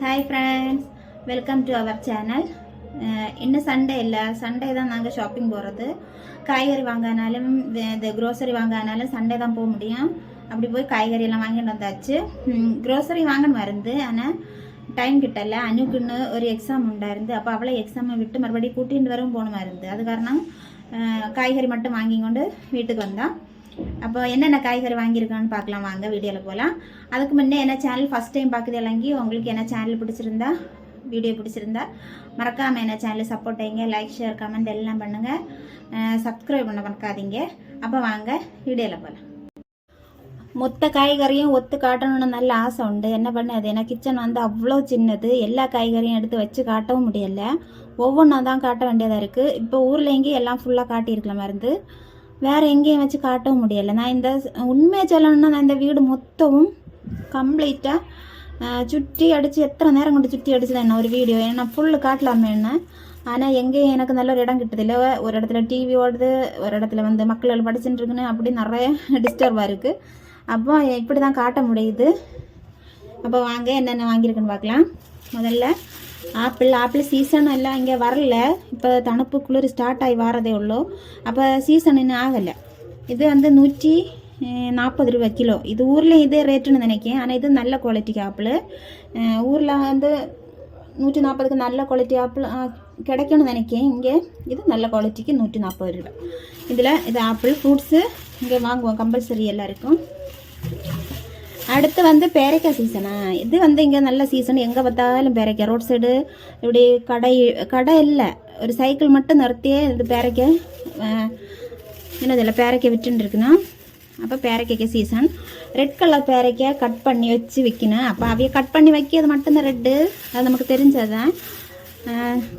Hi friends welcome to our channel இன்னும் Sunday இல்லை Sunday தான் நாங்கள் ஷாப்பிங் போகிறது காய்கறி வாங்கினாலும் இந்த க்ரோசரி வாங்கினாலும் சண்டே தான் போக முடியும். அப்படி போய் காய்கறியெல்லாம் வாங்கிட்டு வந்தாச்சு. க்ரோசரி வாங்கணும் மருந்து. ஆனால் டைம் கிட்டல. அனுக்குன்னு ஒரு எக்ஸாம் உண்டாயிருந்து அப்போ அவளை எக்ஸாமை விட்டு மறுபடியும் கூட்டிகிட்டு வரவும் போகணுமா இருந்து அது காரணம் காய்கறி மட்டும் வாங்கி கொண்டு வீட்டுக்கு வந்தான். அப்போ என்னென்ன காய்கறி வாங்கியிருக்கான்னு பார்க்கலாம். வாங்க வீடியோவில் போகலாம் அதுக்கு முன்னே என்ன சேனல் ஃபஸ்ட் டைம் பார்க்குது இறங்கி உங்களுக்கு என்ன சேனல் பிடிச்சிருந்தா? வீடியோ பிடிச்சிருந்தா? மறக்காமல் என்ன சேனல் சப்போர்ட் செய்யுங்க லைக் ஷேர் கமெண்ட் எல்லாம் பண்ணுங்கள் சப்ஸ்கிரைப் பண்ண மறக்காதீங்க. அப்போ வாங்க வீடியோவில் போகலாம் மொத்த காய்கறியும் ஒத்து காட்டணும்னு நல்ல ஆசை உண்டு. என்ன பண்ணது? ஏன்னா கிச்சன் வந்து அவ்வளோ சின்னது. எல்லா காய்கறியும் எடுத்து வச்சு காட்டவும் முடியலை. ஒவ்வொன்றா தான் காட்ட வேண்டியதாக இருக்குது இப்போ ஊரில் எங்கேயும் எல்லாம் ஃபுல்லாக காட்டியிருக்கலாம் மருந்து. வேறு எங்கேயும் வச்சு காட்டவும் முடியலை. நான் இந்த உண்மையை சொல்லணும்னா நான் இந்த வீடு மொத்தமும் கம்ப்ளீட்டாக சுற்றி அடித்து எத்தனை நேரம் கொண்டு சுற்றி அடிச்சு என்ன ஒரு வீடியோ? ஏன்னா ஃபுல்லு காட்டலாமே என்ன? ஆனால் எங்கேயும் எனக்கு நல்ல ஒரு இடம் கிட்டதில்ல ஒரு இடத்துல டிவி ஓடுது ஒரு இடத்துல வந்து மக்கள் படிச்சுட்டு இருக்குன்னு அப்படி நிறைய டிஸ்டர்பாக இருக்குது அப்போ இப்படி தான் காட்ட முடியுது. அப்போ வாங்க என்னென்ன வாங்கியிருக்குன்னு பார்க்கலாம். முதல்ல ஆப்பிள் ஆப்பிள் சீசன் எல்லாம் இங்கே வரல. இப்போ தணுப்பு குளிர் ஸ்டார்ட் ஆகி வரதே உள்ளோ. அப்போ சீசன் இன்னும் ஆகலை. இது வந்து நூற்றி நாற்பது ரூபா கிலோ. இது ஊரில் இதே ரேட்டுன்னு நினைக்கிறேன். ஆனால் இது நல்ல குவாலிட்டிக்கு ஆப்பிள். ஊரில் வந்து நூற்றி நாற்பதுக்கு நல்ல குவாலிட்டி ஆப்பிள் ஆ, கிடைக்கும்னு நினைக்கிறேன். இங்கே இது நல்ல குவாலிட்டிக்கு நூற்றி நாற்பது ரூபா இதில் இது ஆப்பிள் ஃப்ரூட்ஸு இங்கே வாங்குவோம். கம்பல்சரி எல்லாருக்கும். அடுத்து வந்து பேரைக்காய் சீசனா இது வந்து இங்கே நல்ல சீசன் எங்கே பார்த்தாலும் பேரைக்காய். ரோட் சைடு இப்படி கடை கடை இல்லை. ஒரு சைக்கிள் மட்டும் நிறுத்தியே இது பேரைக்காய். என்னது இல்லை பேரைக்காய் விட்டுருக்குன்னா அப்போ பேரைக்காய்க்கு சீசன் ரெட் கலர் பேரைக்காய் கட் பண்ணி வச்சு விற்கணும் அப்போ அவைய கட் பண்ணி வைக்கிறது மட்டும்தான் ரெட்டு அது நமக்கு தெரிஞ்சதுதான்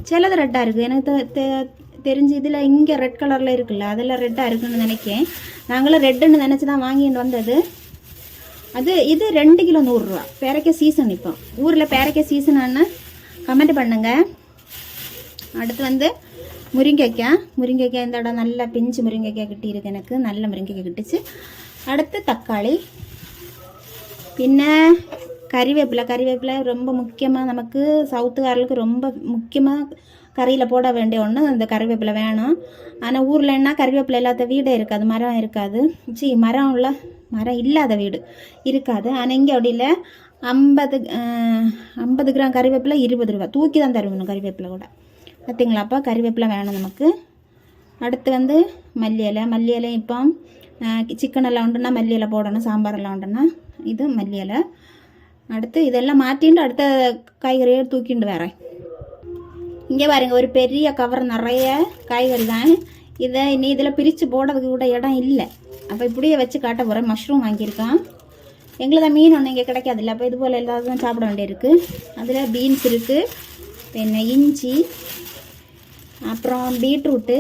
சிலது ரெட்டாக இருக்குது எனக்கு தெ- தெரிஞ்சு இதில் இங்கே ரெட் கலரில் இருக்குல்ல அதில் ரெட்டாக இருக்குன்னு நினைக்கேன். நாங்களும் ரெட்டுன்னு நினச்சி தான் வாங்கிட்டு வந்தது. அது இது ரெண்டு கிலோ நூறுரூவா. பேரைக்க சீசன் இப்போ. ஊரில் பேரைக்க சீசனான்னு கமெண்ட் பண்ணுங்க. அடுத்து வந்து முருங்கைக்காய். முருங்கைக்காய் இந்த இடம் நல்லா பிஞ்சு முருங்கைக்காய் கிட்டியிருக்கு எனக்கு. நல்ல முருங்கைக்காய் கிட்டுச்சு. அடுத்து தக்காளி. பின்ன கறிவேப்பிலை. கறிவேப்பிலை ரொம்ப முக்கியமாக நமக்கு சவுத்துக்காரர்களுக்கு ரொம்ப முக்கியமாக கறியில் போட வேண்டிய ஒன்று அந்த கறிவேப்பிலை வேணும். ஆனால் ஊரில் என்ன கறிவேப்பிலை இல்லாத வீடே இருக்காது மரம் இருக்காது. சி மரம் உள்ள மரம் இல்லாத வீடு இருக்காது. ஆனால் இங்கே அப்படி இல்லை. ஐம்பது ஐம்பது கிராம் கறிவேப்பிலை இருபது ரூபா தூக்கி தான் தருவணும் கறிவேப்பிலை கூட. பார்த்தீங்களாப்பா கறிவேப்பிலை வேணும் நமக்கு. அடுத்து வந்து மல்லி இலை. மல்லி இலை இப்போ சிக்கன் எல்லாம் உண்டுன்னா மல்லி இலை போடணும் சாம்பார் எல்லாம் உண்டுன்னா இது மல்லி இலை. அடுத்து இதெல்லாம் மாற்றிட்டு அடுத்த காய்கறியை தூக்கிண்டு வரேன். இங்கே பாருங்க ஒரு பெரிய கவர் நிறைய காய்கறி தான் இதை இனி இதில் பிரித்து போடுறதுக்கு கூட இடம் இல்லை. அப்போ இப்படியே வச்சு காட்ட போகிறேன் மஷ்ரூம் வாங்கியிருக்கான் எங்களது மீன் ஒன்று இங்கே கிடைக்காதுல்ல அப்போ இது போல் எல்லாத்தையும் சாப்பிட வேண்டியிருக்கு அதில் பீன்ஸ் இருக்குது പിന്നെ ഇഞ്ചി അപ്പുറം ബീട്രൂട്ട്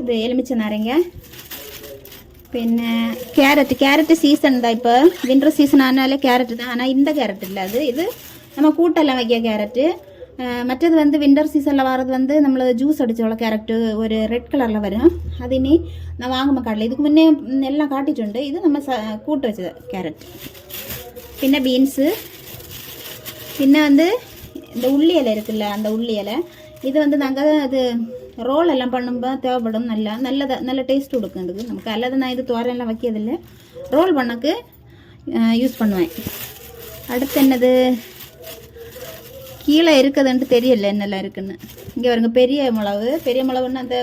ഇത് എലുമിച്ച നാരങ്ങ പിന്നെ ക്യാരറ്റ് ക്യാരറ്റ് സീസൺ എന്താ ഇപ്പോൾ വിൻ്റർ സീസൺ ആനാലും ക്യാരറ്റ് ആനാ ഇന്ന ക്യാരറ്റ് ഇല്ല അത് ഇത് നമ്മൾ കൂട്ടെല്ലാം വയ്ക്കുക ക്യാരറ്റ് മറ്റേത് വന്ന് വിൻ്റർ സീസണിൽ വരത് വന്ന് നമ്മൾ ജ്യൂസ് അടിച്ചുള്ള ക്യാരറ്റ് ഒരു റെഡ് കളറിൽ വരും അതിനി വാങ്ങുമ്പോൾ കാട്ടില്ല ഇതിന് മുന്നേ എല്ലാം കാട്ടിയിട്ടുണ്ട് ഇത് നമ്മൾ കൂട്ട് വെച്ചത് ക്യാരറ്റ് പിന്നെ ബീൻസ് പിന്നെ வந்து இந்த உள்ளி இலை இருக்குல்ல அந்த உள்ளி இலை. இது வந்து நாங்கள் அது ரோல் எல்லாம் பண்ணும்போது தேவைப்படும். நல்லா நல்லதாக நல்ல டேஸ்ட் கொடுக்கும் இதுக்கு. நமக்கு அல்லது நான் இது தோரெல்லாம் வைக்கிறதில்லை. ரோல் பண்ணக்கு யூஸ் பண்ணுவேன். அடுத்து என்னது? கீழே இருக்குதுன்ட்டு தெரியல என்னெல்லாம் இருக்குன்னு. இங்கே வருங்க பெரிய மிளகு. பெரிய மிளகுன்னு அந்த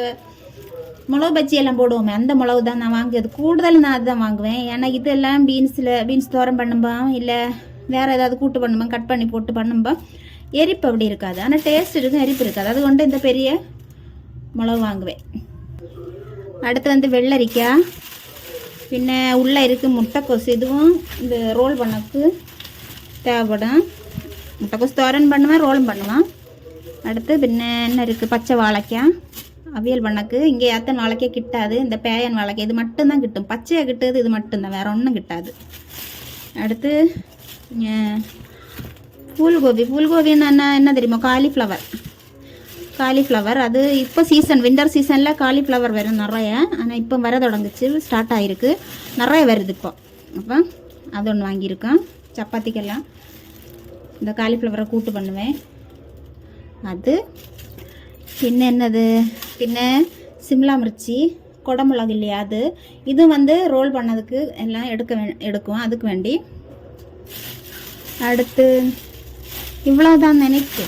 மிளகு பஜ்ஜி எல்லாம் போடுவோமே அந்த மிளகு தான் நான் வாங்குறது கூடுதல் நான் அதுதான் வாங்குவேன். ஏன்னா இதெல்லாம் பீன்ஸில் பீன்ஸ் தோரம் பண்ணும்பா இல்லை வேறு ஏதாவது கூட்டு பண்ணும்பா கட் பண்ணி போட்டு பண்ணும்பா எரிப்பு அப்படி இருக்காது. ஆனால் டேஸ்ட் இருக்கும் எரிப்பு இருக்காது. அது கொண்டு இந்த பெரிய மிளகு வாங்குவேன். அடுத்து வந்து வெள்ளரிக்காய். பின்ன உள்ளே இருக்குது முட்டைக்கோசு. இதுவும் இந்த ரோல் பண்ணக்கு தேவைப்படும். முட்டைக்கோசு தோரன் பண்ணுவேன் ரோலும் பண்ணுவேன். அடுத்து பின்ன என்ன இருக்குது பச்சை வாழைக்காய். அவியல் பண்ணக்கு இங்கே ஏற்ற வாழைக்காய் கிட்டாது. இந்த பேயன் வாழைக்கா இது மட்டும்தான் கிட்டும். பச்சையாக கிட்டது இது மட்டும்தான் வேற ஒன்றும் கிட்டாது. அடுத்து அஹ், ஃபூல்கோபி. ஃபூல்கோபின்னு என்ன என்ன தெரியுமா? காலிஃப்ளவர். காலிஃப்ளவர். அது இப்போ சீசன் வின்டர் சீசனில் காலிஃப்ளவர் வரும் நிறைய. ஆனால் இப்போ வர தொடங்குச்சு. ஸ்டார்ட் ஆகிருக்கு நிறைய வருது இப்போ. அப்போ அது ஒன்று வாங்கியிருக்கோம். சப்பாத்திக்கெல்லாம். இந்த காலிஃப்ளவரை கூட்டு பண்ணுவேன். அது பின்ன என்னது? பின்ன சிம்லா மிர்ச்சி குடமிளகு இல்லையா அது? இது வந்து ரோல் பண்ணதுக்கு எல்லாம் எடுக்க வே எடுக்கும். அதுக்கு வேண்டி அடுத்து இவ்வளோதான் நினைக்கு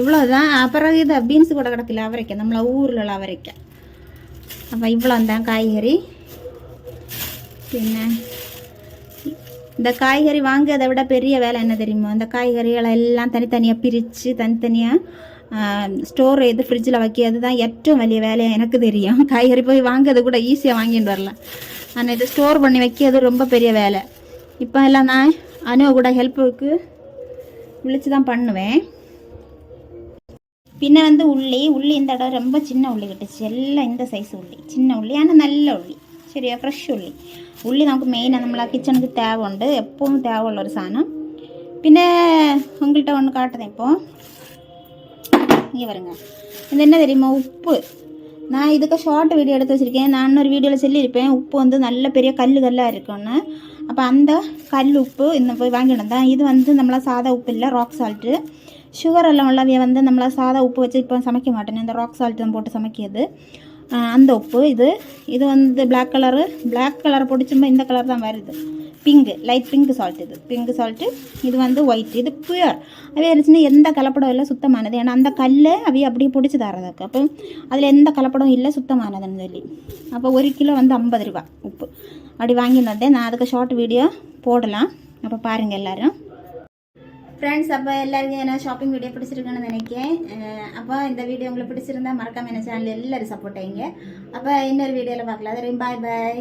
இவ்வளோதான் அப்புறம் இது பீன்ஸ் கூட கிடக்கல அவரைக்காய் நம்மள ஊரில் உள்ள அவரைக்காய் அப்போ இவ்வளோ தான் காய்கறி. பின்ன இந்த காய்கறி வாங்குறதை விட பெரிய வேலை என்ன தெரியுமோ? அந்த காய்கறிகளை எல்லாம் தனித்தனியாக பிரித்து தனித்தனியாக ஸ்டோர் எது ஃப்ரிட்ஜில் வைக்க அதுதான் ஏற்றம் வலிய வேலையாக எனக்கு தெரியும். காய்கறி போய் வாங்குறது கூட ஈஸியாக வாங்கிட்டு வரலாம். ஆனால் இது ஸ்டோர் பண்ணி வைக்கிறது ரொம்ப பெரிய வேலை. இப்போ எல்லாம் நான் அனுவ கூட ஹெல்ப்புக்கு விழிச்சு தான் பண்ணுவேன். பின்ன வந்து உள்ளி உள்ளி இந்த இடம் ரொம்ப சின்ன உள்ளி கட்டுச்சு. எல்லாம் இந்த சைஸ் உள்ளி சின்ன உள்ளி ஆனால் நல்ல உள்ளி. சரியா ஃப்ரெஷ் உள்ளி உள்ளி നമുക്ക് മെയിനാണ് നമ്മളെ കിച്ചണിക്ക് തേവ ഉണ്ട് എപ്പോഴും തേവ ഉള്ള ഒരു സാധനം പിന്നെ உங்கள்கிட்ட ஒன்று காட்டுதேன் இப்போ இங்கே வருங்க இது என்ன தெரியுமா உப்பு நான் இதுக்கு ஷார்ட் வீடியோ எடுத்து வச்சுருக்கேன் நான் இன்னொரு வீடியோவில் சொல்லியிருப்பேன் உப்பு வந்து நல்ல பெரிய கல் கல்லாக இருக்குன்னு அப்போ அந்த கல் உப்பு இந்த போய் வாங்கிட்டு வந்தேன் இது வந்து நம்மளா சாதா உப்பு இல்லை ராக் சால்ட்டு சுகர் எல்லாம் உள்ளவைய வந்து நம்மளா சாதா உப்பு வச்சு இப்போ சமைக்க மாட்டேன் இந்த ராக் சால்ட் தான் போட்டு சமைக்கிறது ஆஹ் அந்த உப்பு இது. இது வந்து பிளாக் கலரு பிளாக் கலர் பிடிச்சும்போது இந்த கலர் தான் வருது. பிங்க் லைட் பிங்க் சால்ட் இது. பிங்க் சால்ட்டு இது வந்து ஒயிட் இது பியூர் அவைய இருந்துச்சுன்னா எந்த கலப்படம் இல்லை சுத்தமானது. ஏன்னா அந்த கல் அவைய அப்படியே பிடிச்சி தரதுக்கு அப்போ அதில் எந்த கலப்படம் இல்லை சுத்தமானதுன்னு சொல்லி. அப்போ ஒரு கிலோ வந்து ஐம்பது ரூபா உப்பு. அப்படி வாங்கிட்டு வந்தேன் நான் அதுக்கு ஷார்ட் வீடியோ போடலாம். அப்போ பாருங்கள் எல்லாரும். ஃப்ரெண்ட்ஸ் அப்போ எல்லாருக்கும் என்ன ஷாப்பிங் வீடியோ பிடிச்சிருக்குன்னு நினைக்கிறேன். அப்போ இந்த வீடியோ உங்களுக்கு பிடிச்சிருந்தா மறக்காம என்ன சேனல் எல்லாரும் சப்போர்ட் ஆயிங்க. அப்போ இன்னொரு வீடியோவில் பார்க்கலாம். அது பாய் பாய்